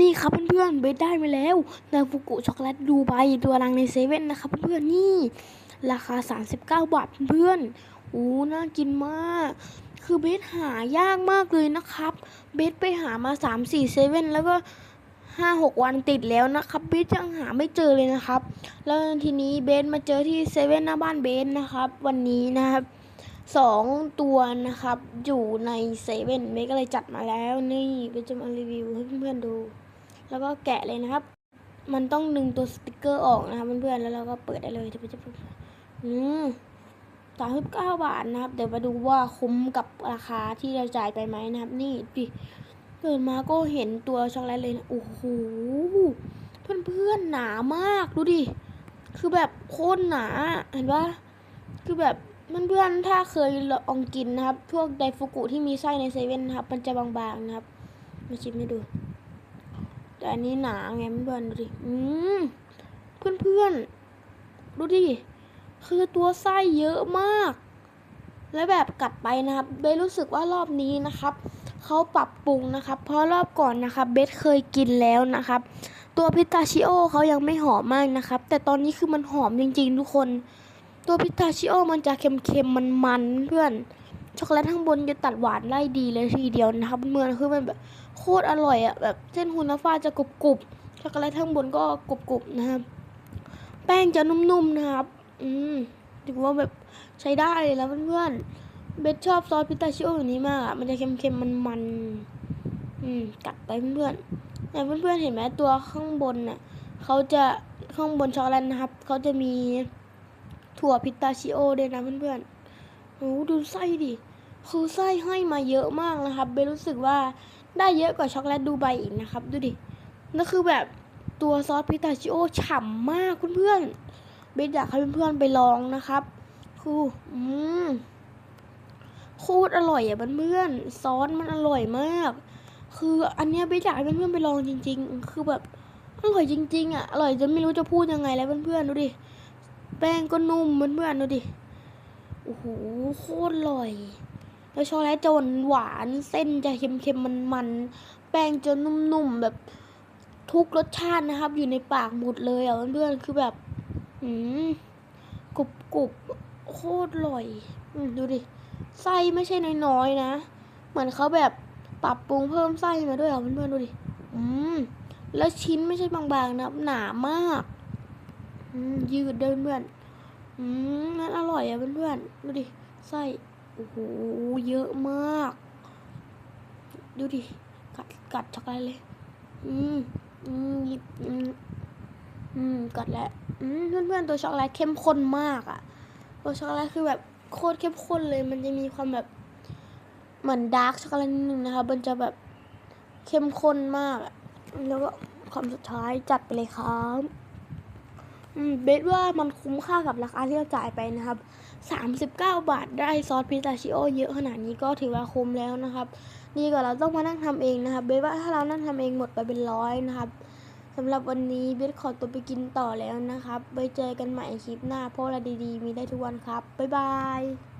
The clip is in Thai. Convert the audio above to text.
นี่ครับเพื่อนๆเบสได้มาแล้วนาฟูกุช็อกโกแลตดูไบตัวรังในเซเว่นนะครับเพื่อนๆนี่ ราคา 39 บาทเพื่อนๆโอ้น่ากินมาก คือเบสหายากมากเลยนะครับ เบสไปหามา 3 4เซเว่นแล้วก็5 6วันติดแล้วนะครับเบสยังหาไม่เจอเลยนะครับ แล้วทีนี้เบสมาเจอที่เซเว่นหน้าบ้านเบสนะครับ วันนี้นะครับสองตัวนะครับ อยู่ในเซเว่นเมก็เลยจัดมาแล้วนี่ก็จะมารีวิวให้เพื่อนๆดู แล้วก็แกะเลยนะครับ มันต้องดึงตัวสติกเกอร์ออกนะครับเพื่อนๆแล้วเราก็เปิดได้เลยเดี๋ยวจะอืมสามสิบเก้าบาทนะครับ เดี๋ยวมาดูว่าคุ้มกับราคาที่เราจ่ายไปไหมนะครับ นี่ดิเปิดมาก็เห็นตัวช็อกโกแลตเลยนะโอ้โหเพื่อนๆหนามากดูดิคือแบบโคตรหนาเห็นปะคือแบบเพื่อนๆถ้าเคยลองกินนะครับ พวกไดฟุกุที่มีไส้ในเซเว่นนะครับ มันจะบางๆนะครับ มาชิมให้ดู แต่อันนี้หนาไงเพื่อนดูดิอืมเพื่อนๆดูดิคือตัวไส้เยอะมาก แล้วแบบกลัดไปนะครับเบสรู้สึกว่ารอบนี้นะครับเขาปรับปรุงนะครับ เพราะรอบก่อนนะครับเบสเคยกินแล้วนะครับ ตัวพิตาชิโอเขายังไม่หอมมากนะครับ แต่ตอนนี้คือมันหอมจริง ๆ ทุกคน ตัวพิตาชิโอมันจะเค็มๆมันๆเพื่อนช็อกโกแลตข้างบนจะตัดหวานได้ดีเลยทีเดียวนะครับเมื่อนคือมันแบบ โคตรอร่อยอะแบบเส้นฮูนาฟ้าจะกรุบๆช็อกโกแลตข้างบนก็กรุบๆนะครับ แป้งจะนุ่มๆนะครับ อืมถือว่าแบบใช้ได้เลยแล้วเพื่อนๆ เบสชอบซอสพิตาชิโออย่างนี้มากอะมันจะเค็มๆมันๆ อืมกัดไปเพื่อนๆแต่เพื่อนๆเห็นไหมตัวข้างบนน่ะเขาจะข้างบนช็อกโกแลตนะครับเขาจะมีถั่วพิตาชิโอด้วยนะเพื่อนๆโอ้ดูไส้ดิคือไส้ให้มาเยอะมากนะครับเบนรู้สึกว่า ได้เยอะกว่าช็อกโกแลตดูไบอีกนะครับ ดูดินั่นคือแบบตัวซอสพิตาชิโอฉ่ำมากเพื่อนๆเบนอยากให้เพื่อนๆไปลองนะครับ คืออืมโคตรอร่อยอะเพื่อนๆซอสมันอร่อยมาก คืออันเนี้ยเบนอยากให้เพื่อนๆไปลองจริง ๆ คือแบบอร่อยจริงๆอะอร่อยจนไม่รู้จะพูดยังไงแล้วเพื่อนๆดูดิแป้งก็นุ่มเพื่อนๆดูดิโอ้โหโคตรอร่อย แล้วช็อกโกแลตจะหวานๆเส้นจะเค็มๆมันๆแป้งจะนุ่มๆแบบทุกรสชาตินะครับ อยู่ในปากหมดเลยอะเพื่อนๆคือแบบอืมกรุบกรุบๆโคตรอร่อยอืมดูดิไส้ไม่ใช่น้อยๆนะ เหมือนเขาแบบปรับปรุงเพิ่มไส้มาด้วยอะเพื่อนๆดูดิอืมแล้วชิ้นไม่ใช่บางๆนะหนามากอืมยืดเดินเพื่อนอืมมันอร่อยอะเพื่อนๆดูดิไส้ โอ้โห เยอะมาก ดูดิ กัด กัดช็อกโกแลตเลย อืม อืมหยิบอืมอืมกัดแล้วอืมเพื่อนๆตัวช็อกโกแลตเข้มข้นมากอะตัวช็อกโกแลตคือแบบโคตรเข้มข้นเลย มันจะมีความแบบ เหมือนดาร์กช็อกโกแลตนิดนึงนะคะ มันจะแบบเข้มข้นมากอะแล้วก็คำสุดท้ายจัดไปเลยครับ เบสว่ามันคุ้มค่ากับราคาที่เราจ่ายไปนะครับ 39 บาทได้ซอสพิตาชิโอเยอะขนาดนี้ก็ถือว่าคุ้มแล้วนะครับดีกว่าเราต้องมานั่งทำเองนะครับ เบสว่าถ้าเรานั่งทำเองหมดไปเป็นร้อยนะครับสำหรับวันนี้เบสขอตัวไปกินต่อแล้วนะครับ ไปเจอกันใหม่คลิปหน้าเพราะอะไรดีๆ มีได้ทุกวันครับ บ๊ายบาย